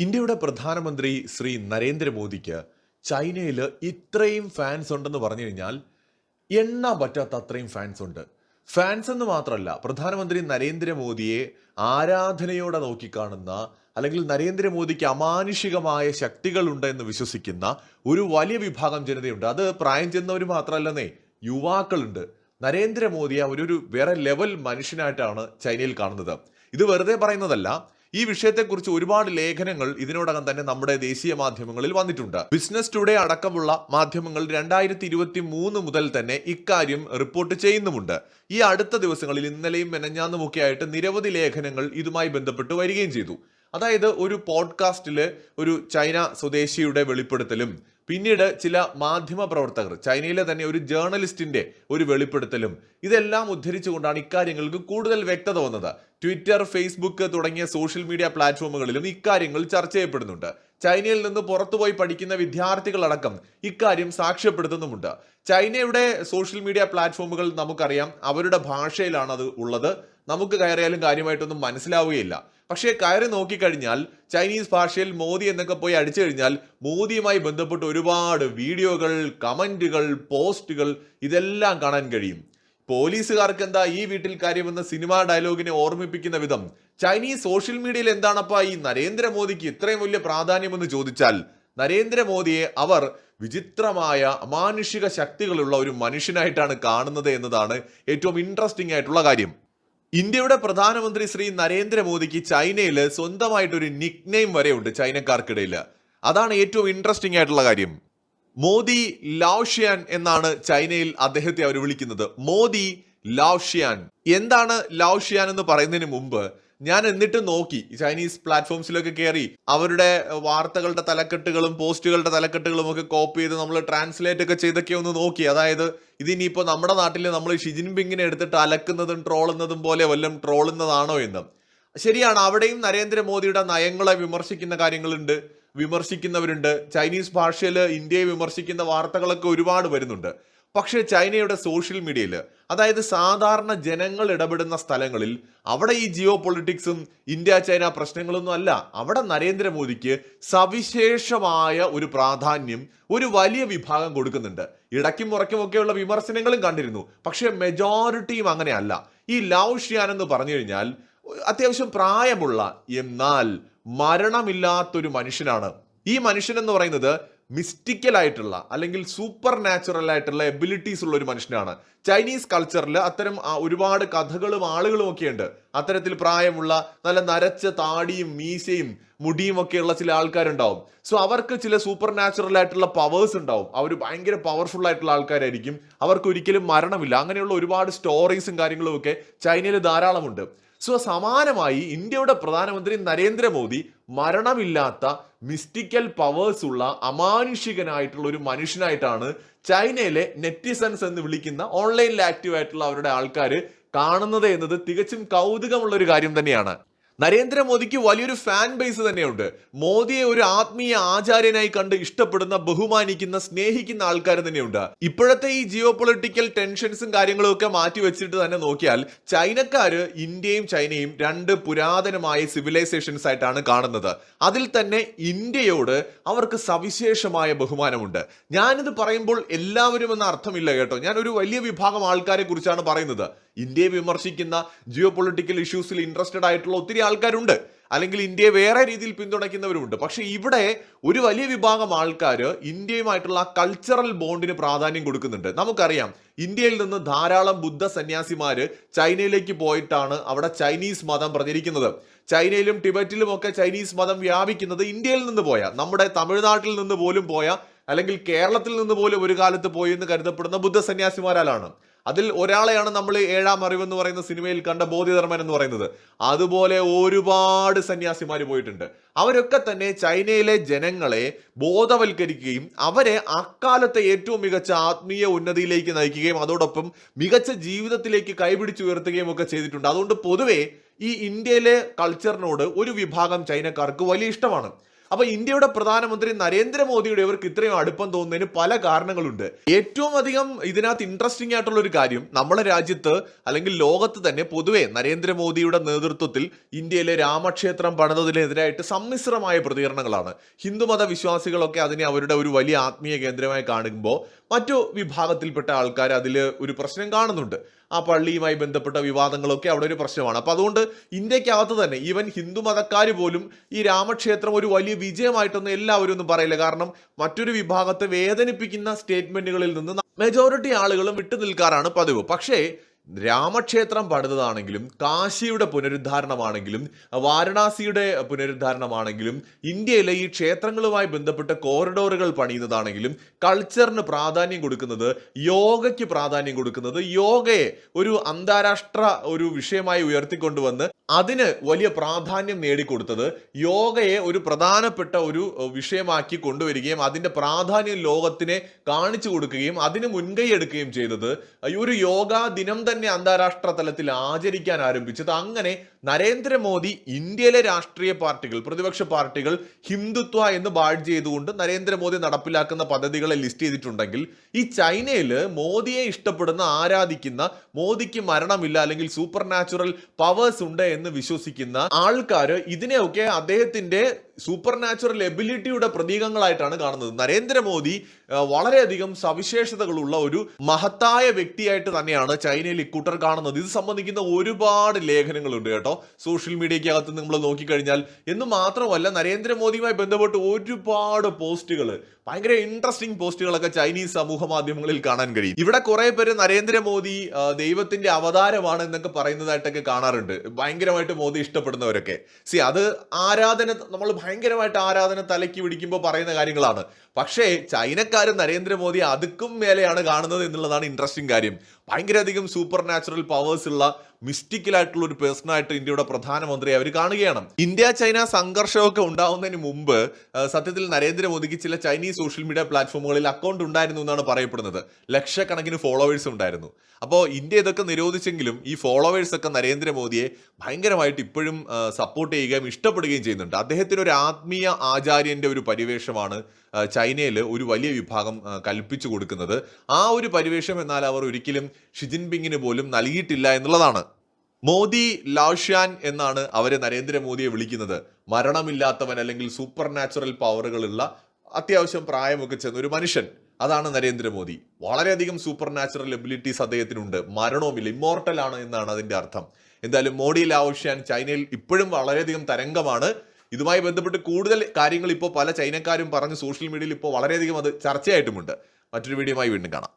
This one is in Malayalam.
ഇന്ത്യയുടെ പ്രധാനമന്ത്രി ശ്രീ നരേന്ദ്രമോദിക്ക് ചൈനയിൽ ഇത്രയും ഫാൻസ് ഉണ്ടെന്ന് പറഞ്ഞു കഴിഞ്ഞാൽ എണ്ണാൻ പറ്റാത്ത അത്രയും ഫാൻസ് ഉണ്ട്. ഫാൻസ് എന്ന് മാത്രമല്ല പ്രധാനമന്ത്രി നരേന്ദ്രമോദിയെ ആരാധനയോടെ നോക്കിക്കാണുന്ന അല്ലെങ്കിൽ നരേന്ദ്രമോദിക്ക് അമാനുഷികമായ ശക്തികളുണ്ട് എന്ന് വിശ്വസിക്കുന്ന ഒരു വലിയ വിഭാഗം ജനതയുണ്ട്. അത് പ്രായം ചെന്നവർ മാത്രമല്ലെന്നേ യുവാക്കളുണ്ട്. നരേന്ദ്രമോദിയെ അവരൊരു വേറെ ലെവൽ മനുഷ്യനായിട്ടാണ് ചൈനയിൽ കാണുന്നത്. ഇത് വെറുതെ പറയുന്നതല്ല ഈ വിഷയത്തെക്കുറിച്ച് ഒരുപാട് ലേഖനങ്ങൾ ഇതിനോടകം തന്നെ നമ്മുടെ ദേശീയ മാധ്യമങ്ങളിൽ വന്നിട്ടുണ്ട്. ബിസിനസ് ടുഡേ അടക്കമുള്ള മാധ്യമങ്ങൾ രണ്ടായിരത്തി ഇരുപത്തി മൂന്ന് മുതൽ തന്നെ ഇക്കാര്യം റിപ്പോർട്ട് ചെയ്യുന്നുമുണ്ട്. ഈ അടുത്ത ദിവസങ്ങളിൽ ഇന്നലെയും മെനഞ്ഞാന്നുമൊക്കെ ആയിട്ട് നിരവധി ലേഖനങ്ങൾ ഇതുമായി ബന്ധപ്പെട്ട് വരികയും ചെയ്തു. അതായത് ഒരു പോഡ്കാസ്റ്റിൽ ഒരു ചൈന സ്വദേശിയുടെ വെളിപ്പെടുത്തലും പിന്നീട് ചില മാധ്യമ പ്രവർത്തകർ ചൈനയിലെ തന്നെ ഒരു ജേർണലിസ്റ്റിന്റെ ഒരു വെളിപ്പെടുത്തലും ഇതെല്ലാം ഉദ്ധരിച്ചുകൊണ്ടാണ് ഇക്കാര്യങ്ങൾക്ക് കൂടുതൽ വ്യക്തത വന്നത്. ട്വിറ്റർ ഫേസ്ബുക്ക് തുടങ്ങിയ സോഷ്യൽ മീഡിയ പ്ലാറ്റ്ഫോമുകളിലും ഇക്കാര്യങ്ങൾ ചർച്ച ചെയ്യപ്പെടുന്നുണ്ട്. ചൈനയിൽ നിന്ന് പുറത്തുപോയി പഠിക്കുന്ന വിദ്യാർത്ഥികളടക്കം ഇക്കാര്യം സാക്ഷ്യപ്പെടുത്തുന്നുമുണ്ട്. ചൈനയുടെ സോഷ്യൽ മീഡിയ പ്ലാറ്റ്ഫോമുകൾ നമുക്കറിയാം അവരുടെ ഭാഷയിലാണ് അത് ഉള്ളത്. നമുക്ക് കയറിയാലും കാര്യമായിട്ടൊന്നും മനസ്സിലാവുകയില്ല. പക്ഷേ കയറി നോക്കിക്കഴിഞ്ഞാൽ ചൈനീസ് ഭാഷയിൽ മോദി എന്നൊക്കെ പോയി അടിച്ചു കഴിഞ്ഞാൽ മോദിയുമായി ബന്ധപ്പെട്ട് ഒരുപാട് വീഡിയോകൾ കമന്റുകൾ പോസ്റ്റുകൾ ഇതെല്ലാം കാണാൻ കഴിയും. പോലീസുകാർക്ക് എന്താ ഈ വീട്ടിൽ കാര്യമെന്ന സിനിമാ ഡയലോഗിനെ ഓർമ്മിപ്പിക്കുന്ന വിധം ചൈനീസ് സോഷ്യൽ മീഡിയയിൽ എന്താണപ്പാ ഈ നരേന്ദ്രമോദിക്ക് ഇത്രയും വലിയ പ്രാധാന്യമെന്ന് ചോദിച്ചാൽ നരേന്ദ്രമോദിയെ അവർ വിചിത്രമായ അമാനുഷിക ശക്തികളുള്ള ഒരു മനുഷ്യനായിട്ടാണ് കാണുന്നത് എന്നതാണ് ഏറ്റവും ഇൻട്രസ്റ്റിംഗ് ആയിട്ടുള്ള കാര്യം. ഇന്ത്യയുടെ പ്രധാനമന്ത്രി ശ്രീ നരേന്ദ്രമോദിക്ക് ചൈനയിൽ സ്വന്തമായിട്ടൊരു നിക് നെയിം ഉണ്ട് ചൈനക്കാർക്കിടയിൽ അതാണ് ഏറ്റവും ഇൻട്രസ്റ്റിംഗ് ആയിട്ടുള്ള കാര്യം. മോദി ലാവ്ഷ്യാൻ എന്നാണ് ചൈനയിൽ അദ്ദേഹത്തെ അവർ വിളിക്കുന്നത്. മോദി ലാവ്ഷ്യാൻ. എന്താണ് ലാവ്ഷ്യാൻ എന്ന് പറയുന്നതിന് മുമ്പ് ഞാൻ എന്നിട്ട് നോക്കി. ചൈനീസ് പ്ലാറ്റ്ഫോംസിലൊക്കെ കയറി അവരുടെ വാർത്തകളുടെ തലക്കെട്ടുകളും പോസ്റ്റുകളുടെ തലക്കെട്ടുകളും ഒക്കെ കോപ്പി ചെയ്ത് നമ്മൾ ട്രാൻസ്ലേറ്റ് ഒക്കെ ചെയ്തൊക്കെ ഒന്ന് നോക്കി. അതായത് ഇതിനിയിപ്പോൾ നമ്മുടെ നാട്ടിൽ നമ്മൾ ഷിജിൻപിങ്ങിനെ എടുത്തിട്ട് അലക്കുന്നതും ട്രോളുന്നതും പോലെ വല്ലതും ട്രോളുന്നതാണോ എന്ന്. ശരിയാണ് അവിടെയും നരേന്ദ്രമോദിയുടെ നയങ്ങളെ വിമർശിക്കുന്ന കാര്യങ്ങളുണ്ട് വിമർശിക്കുന്നവരുണ്ട്. ചൈനീസ് ഭാഷയിൽ ഇന്ത്യയെ വിമർശിക്കുന്ന വാർത്തകളൊക്കെ ഒരുപാട് വരുന്നുണ്ട്. പക്ഷേ ചൈനയുടെ സോഷ്യൽ മീഡിയയിൽ അതായത് സാധാരണ ജനങ്ങൾ ഇടപെടുന്ന സ്ഥലങ്ങളിൽ അവിടെ ഈ ജിയോ പൊളിറ്റിക്സും ഇന്ത്യ ചൈന പ്രശ്നങ്ങളൊന്നും അല്ല. അവിടെ നരേന്ദ്രമോദിക്ക് സവിശേഷമായ ഒരു പ്രാധാന്യം ഒരു വലിയ വിഭാഗം കൊടുക്കുന്നുണ്ട്. ഇടയ്ക്കും മുറയ്ക്കുമൊക്കെയുള്ള വിമർശനങ്ങളും കണ്ടിരുന്നു. പക്ഷേ മെജോറിറ്റിയും അങ്ങനെയല്ല. ഈ ലൗഷ്യാൻ എന്ന് പറഞ്ഞു കഴിഞ്ഞാൽ അത്യാവശ്യം പ്രായമുള്ള എന്നാൽ മരണമില്ലാത്തൊരു മനുഷ്യനാണ്. ഈ മനുഷ്യൻ എന്ന് പറയുന്നത് മിസ്റ്റിക്കൽ ആയിട്ടുള്ള അല്ലെങ്കിൽ സൂപ്പർ നാച്ചുറൽ ആയിട്ടുള്ള എബിലിറ്റീസ് ഉള്ള ഒരു മനുഷ്യനാണ്. ചൈനീസ് കൾച്ചറിൽ അത്തരം ഒരുപാട് കഥകളും ആളുകളും ഒക്കെ ഉണ്ട്. അത്തരത്തിൽ പ്രായമുള്ള നല്ല നരച്ച താടിയും മീശയും മുടിയും ഒക്കെയുള്ള ചില ആൾക്കാരുണ്ടാവും. സോ അവർക്ക് ചില സൂപ്പർ നാച്ചുറൽ ആയിട്ടുള്ള പവേഴ്സ് ഉണ്ടാവും. അവർ ഭയങ്കര പവർഫുൾ ആയിട്ടുള്ള ആൾക്കാരായിരിക്കും. അവർക്ക് ഒരിക്കലും മരണമില്ല. അങ്ങനെയുള്ള ഒരുപാട് സ്റ്റോറീസും കാര്യങ്ങളും ഒക്കെ ചൈനയിൽ ധാരാളമുണ്ട്. സോ സമാനമായി ഇന്ത്യയുടെ പ്രധാനമന്ത്രി നരേന്ദ്രമോദി മരണമില്ലാത്ത മിസ്റ്റിക്കൽ പവേഴ്സ് ഉള്ള അമാനുഷികനായിട്ടുള്ള ഒരു മനുഷ്യനായിട്ടാണ് ചൈനയിലെ നെറ്റിസൻസ് എന്ന് വിളിക്കുന്ന ഓൺലൈനിൽ ആക്റ്റീവ് ആയിട്ടുള്ള അവരുടെ ആൾക്കാർ കാണുന്നത് എന്നത് തികച്ചും കൗതുകമുള്ള ഒരു കാര്യം തന്നെയാണ്. നരേന്ദ്രമോദിക്ക് വലിയൊരു ഫാൻ ബേസ് തന്നെയുണ്ട്. മോദിയെ ഒരു ആത്മീയ ആചാര്യനായി കണ്ട് ഇഷ്ടപ്പെടുന്ന ബഹുമാനിക്കുന്ന സ്നേഹിക്കുന്ന ആൾക്കാർ തന്നെയുണ്ട്. ഇപ്പോഴത്തെ ഈ ജിയോ പൊളിറ്റിക്കൽ ടെൻഷൻസും കാര്യങ്ങളും ഒക്കെ മാറ്റിവെച്ചിട്ട് തന്നെ നോക്കിയാൽ ചൈനക്കാര് ഇന്ത്യയും ചൈനയും രണ്ട് പുരാതനമായ സിവിലൈസേഷൻസ് ആയിട്ടാണ് കാണുന്നത്. അതിൽ തന്നെ ഇന്ത്യയോട് അവർക്ക് സവിശേഷമായ ബഹുമാനമുണ്ട്. ഞാനിത് പറയുമ്പോൾ എല്ലാവരും എന്ന അർത്ഥമില്ല കേട്ടോ. ഞാൻ ഒരു വലിയ വിഭാഗം ആൾക്കാരെ കുറിച്ചാണ് പറയുന്നത്. ഇന്ത്യയെ വിമർശിക്കുന്ന ജിയോ പൊളിറ്റിക്കൽ ഇഷ്യൂസിൽ ഇൻട്രസ്റ്റഡ് ആയിട്ടുള്ള ഒത്തിരി ആൾക്കാരുണ്ട്. അല്ലെങ്കിൽ ഇന്ത്യയെ വേറെ രീതിയിൽ പിന്തുണയ്ക്കുന്നവരുമുണ്ട്. പക്ഷെ ഇവിടെ ഒരു വലിയ വിഭാഗം ആൾക്കാർ ഇന്ത്യയുമായിട്ടുള്ള കൾച്ചറൽ ബോണ്ടിന് പ്രാധാന്യം കൊടുക്കുന്നുണ്ട്. നമുക്കറിയാം ഇന്ത്യയിൽ നിന്ന് ധാരാളം ബുദ്ധ സന്യാസിമാർ ചൈനയിലേക്ക് പോയിട്ടാണ് അവിടെ ചൈനീസ് മതം പ്രചരിക്കുന്നത്. ചൈനയിലും ടിബറ്റിലും ഒക്കെ ചൈനീസ് മതം വ്യാപിക്കുന്നത് ഇന്ത്യയിൽ നിന്ന് പോയ. നമ്മുടെ തമിഴ്നാട്ടിൽ നിന്ന് പോലും പോയ. അല്ലെങ്കിൽ കേരളത്തിൽ നിന്ന് പോലും ഒരു കാലത്ത് പോയി എന്ന് കരുതപ്പെടുന്ന ബുദ്ധ സന്യാസിമാരാലാണ്. അതിൽ ഒരാളെയാണ് നമ്മൾ ഏഴാം അറിവ് എന്ന് പറയുന്ന സിനിമയിൽ കണ്ട ബോധിധർമ്മൻ എന്ന് പറയുന്നത്. അതുപോലെ ഒരുപാട് സന്യാസിമാർ പോയിട്ടുണ്ട്. അവരൊക്കെ തന്നെ ചൈനയിലെ ജനങ്ങളെ ബോധവൽക്കരിക്കുകയും അവരെ അക്കാലത്തെ ഏറ്റവും മികച്ച ആത്മീയ ഉന്നതിയിലേക്ക് നയിക്കുകയും അതോടൊപ്പം മികച്ച ജീവിതത്തിലേക്ക് കൈപിടിച്ചുയർത്തുകയും ഒക്കെ ചെയ്തിട്ടുണ്ട്. അതുകൊണ്ട് പൊതുവേ ഈ ഇന്ത്യയിലെ കൾച്ചറിനോട് ഒരു വിഭാഗം ചൈനക്കാർക്ക് വലിയ ഇഷ്ടമാണ്. അപ്പൊ ഇന്ത്യയുടെ പ്രധാനമന്ത്രി നരേന്ദ്രമോദിയുടെ ഇവർക്ക് ഇത്രയും അടുപ്പം തോന്നുന്നതിന് പല കാരണങ്ങളുണ്ട്. ഏറ്റവും അധികം ഇതിനകത്ത് ഇൻട്രസ്റ്റിംഗ് ആയിട്ടുള്ള ഒരു കാര്യം നമ്മുടെ രാജ്യത്ത് അല്ലെങ്കിൽ ലോകത്ത് തന്നെ പൊതുവെ നരേന്ദ്രമോദിയുടെ നേതൃത്വത്തിൽ ഇന്ത്യയിലെ രാമക്ഷേത്രം പണിതതിനെതിരായിട്ട് സമ്മിശ്രമായ പ്രതികരണങ്ങളാണ്. ഹിന്ദുമത വിശ്വാസികളൊക്കെ അതിനെ അവരുടെ ഒരു വലിയ ആത്മീയ കേന്ദ്രമായി കാണുമ്പോൾ മറ്റു വിഭാഗത്തിൽപ്പെട്ട ആൾക്കാർ അതിൽ ഒരു പ്രശ്നം കാണുന്നുണ്ട്. ആ പള്ളിയുമായി ബന്ധപ്പെട്ട വിവാദങ്ങളൊക്കെ അവിടെ ഒരു പ്രശ്നമാണ്. അപ്പോൾ അതുകൊണ്ട് ഇന്ത്യക്കകത്ത് തന്നെ ഈവൻ ഹിന്ദു മതക്കാർ പോലും ഈ രാമക്ഷേത്രം ഒരു വലിയ വിജയമായിട്ടൊന്നും എല്ലാവരും ഒന്നും പറയില്ല. കാരണം മറ്റൊരു വിഭാഗത്തെ വേദനിപ്പിക്കുന്ന സ്റ്റേറ്റ്മെന്റുകളിൽ നിന്ന് മെജോറിറ്റി ആളുകളും വിട്ടു നിൽക്കാറാണ് പതിവ്. പക്ഷേ രാമക്ഷേത്രം പണിതതാണെങ്കിലും കാശിയുടെ പുനരുദ്ധാരണമാണെങ്കിലും വാരണാസിയുടെ പുനരുദ്ധാരണമാണെങ്കിലും ഇന്ത്യയിലെ ഈ ക്ഷേത്രങ്ങളുമായി ബന്ധപ്പെട്ട കോറിഡോറുകൾ പണിയുന്നതാണെങ്കിലും കൾച്ചറിന് പ്രാധാന്യം കൊടുക്കുന്നത് യോഗയ്ക്ക് പ്രാധാന്യം കൊടുക്കുന്നത് യോഗയെ ഒരു അന്താരാഷ്ട്ര ഒരു വിഷയമായി ഉയർത്തിക്കൊണ്ടുവന്ന് അതിന് വലിയ പ്രാധാന്യം നേടിക്കൊടുത്തത് യോഗയെ ഒരു പ്രധാനപ്പെട്ട ഒരു വിഷയമാക്കി കൊണ്ടുവരികയും അതിന്റെ പ്രാധാന്യം ലോകത്തിനെ കാണിച്ചു കൊടുക്കുകയും അതിന് മുൻകൈ എടുക്കുകയും ചെയ്തത് ഒരു യോഗാ ദിനം തന്നെ അന്താരാഷ്ട്ര തലത്തിൽ ആചരിക്കാൻ ആരംഭിച്ചത് അങ്ങനെ നരേന്ദ്രമോദി ഇന്ത്യയിലെ രാഷ്ട്രീയ പാർട്ടികൾ പ്രതിപക്ഷ പാർട്ടികൾ ഹിന്ദുത്വ എന്ന് ബാഡ് ചെയ്തുകൊണ്ട് നരേന്ദ്രമോദി നടപ്പിലാക്കുന്ന പദ്ധതികളെ ലിസ്റ്റ് ചെയ്തിട്ടുണ്ടെങ്കിൽ ഈ ചൈനയിൽ മോദിയെ ഇഷ്ടപ്പെടുന്ന ആരാധിക്കുന്ന മോദിക്ക് മരണമില്ല അല്ലെങ്കിൽ സൂപ്പർ നാച്ചുറൽ പവേഴ്സ് ഉണ്ട് എന്ന് വിശ്വസിക്കുന്ന ആൾക്കാർ ഇതിനെയൊക്കെ അദ്ദേഹത്തിന്റെ സൂപ്പർ നാച്ചുറൽ എബിലിറ്റിയുടെ പ്രതീകങ്ങളായിട്ടാണ് കാണുന്നത്. നരേന്ദ്രമോദി വളരെയധികം സവിശേഷതകളുള്ള ഒരു മഹത്തായ വ്യക്തിയായിട്ട് തന്നെയാണ് ചൈനയിൽ ഇക്കൂട്ടർ കാണുന്നത്. ഇത് സംബന്ധിക്കുന്ന ഒരുപാട് ലേഖനങ്ങളുണ്ട് കേട്ടോ. സോഷ്യൽ മീഡിയയ്ക്കകത്ത് നമ്മൾ നോക്കിക്കഴിഞ്ഞാൽ. എന്ന് മാത്രമല്ല നരേന്ദ്രമോദിയുമായി ബന്ധപ്പെട്ട് ഒരുപാട് പോസ്റ്റുകൾ ഭയങ്കര ഇൻട്രസ്റ്റിംഗ് പോസ്റ്റുകളൊക്കെ ചൈനീസ് സമൂഹ മാധ്യമങ്ങളിൽ കാണാൻ കഴിയും. ഇവിടെ കുറെ പേര് നരേന്ദ്രമോദി ദൈവത്തിന്റെ അവതാരമാണ് എന്നൊക്കെ പറയുന്നതായിട്ടൊക്കെ കാണാറുണ്ട്. ഭയങ്കരമായിട്ട് മോദി ഇഷ്ടപ്പെടുന്നവരൊക്കെ. സി അത് ആരാധന നമ്മൾ ഭയങ്കരമായിട്ട് ആരാധന തലയ്ക്ക് പിടിക്കുമ്പോൾ പറയുന്ന കാര്യങ്ങളാണ്. പക്ഷേ ചൈനക്കാർ നരേന്ദ്രമോദി അതുക്കും മേലെയാണ് കാണുന്നത് എന്നുള്ളതാണ് ഇൻട്രസ്റ്റിംഗ് കാര്യം. ഭയങ്കരധികം സൂപ്പർ നാച്ചുറൽ പവേഴ്സ് ഉള്ള മിസ്റ്റിക്കൽ ആയിട്ടുള്ള ഒരു പേഴ്സണായിട്ട് ഇന്ത്യയുടെ പ്രധാനമന്ത്രി അവർ കാണുകയാണ്. ഇന്ത്യ ചൈന സംഘർഷമൊക്കെ ഉണ്ടാവുന്നതിന് മുമ്പ് സത്യത്തിൽ നരേന്ദ്രമോദിക്ക് ചില ചൈനീസ് സോഷ്യൽ മീഡിയ പ്ലാറ്റ്ഫോമുകളിൽ അക്കൗണ്ട് ഉണ്ടായിരുന്നു എന്നാണ് പറയപ്പെടുന്നത്. ലക്ഷക്കണക്കിന് ഫോളോവേഴ്സ് ഉണ്ടായിരുന്നു. അപ്പോൾ ഇന്ത്യ ഇതൊക്കെ നിരോധിച്ചെങ്കിലും ഈ ഫോളോവേഴ്സ് ഒക്കെ നരേന്ദ്രമോദിയെ ഭയങ്കരമായിട്ട് ഇപ്പോഴും സപ്പോർട്ട് ചെയ്യുകയും ഇഷ്ടപ്പെടുകയും ചെയ്യുന്നുണ്ട്. അദ്ദേഹത്തിന് ഒരു ആത്മീയ ആചാര്യന്റെ ഒരു പരിവേഷമാണ് ചൈനയിൽ ഒരു വലിയ വിഭാഗം കൽപ്പിച്ചു കൊടുക്കുന്നത്. ആ ഒരു പരിവേഷം എന്നാൽ അവർ ഒരിക്കലും ഷിജിൻപിങ്ങിന് പോലും നൽകിയിട്ടില്ല എന്നുള്ളതാണ്. മോദി ലാഷ്യാൻ എന്നാണ് അവരെ നരേന്ദ്രമോദിയെ വിളിക്കുന്നത്. മരണമില്ലാത്തവൻ അല്ലെങ്കിൽ സൂപ്പർ നാച്ചുറൽ പവറുകളുള്ള അത്യാവശ്യം പ്രായമൊക്കെ ചെന്ന ഒരു മനുഷ്യൻ. അതാണ് നരേന്ദ്രമോദി. വളരെയധികം സൂപ്പർ നാച്ചുറൽ എബിലിറ്റീസ് അദ്ദേഹത്തിനുണ്ട്. മരണവുമില്ല. ഇമ്മോർട്ടൽ ആണ് എന്നാണ് അതിന്റെ അർത്ഥം. എന്തായാലും മോഡി ലാവോഷ്യാൻ ചൈനയിൽ ഇപ്പോഴും വളരെയധികം തരംഗമാണ്. ഇതുമായി ബന്ധപ്പെട്ട് കൂടുതൽ കാര്യങ്ങൾ ഇപ്പോൾ പല ചൈനക്കാരും പറഞ്ഞ് സോഷ്യൽ മീഡിയയിൽ ഇപ്പോൾ വളരെയധികം അത് ചർച്ചയായിട്ടുമുണ്ട്. മറ്റൊരു വീഡിയോയുമായി വീണ്ടും കാണാം.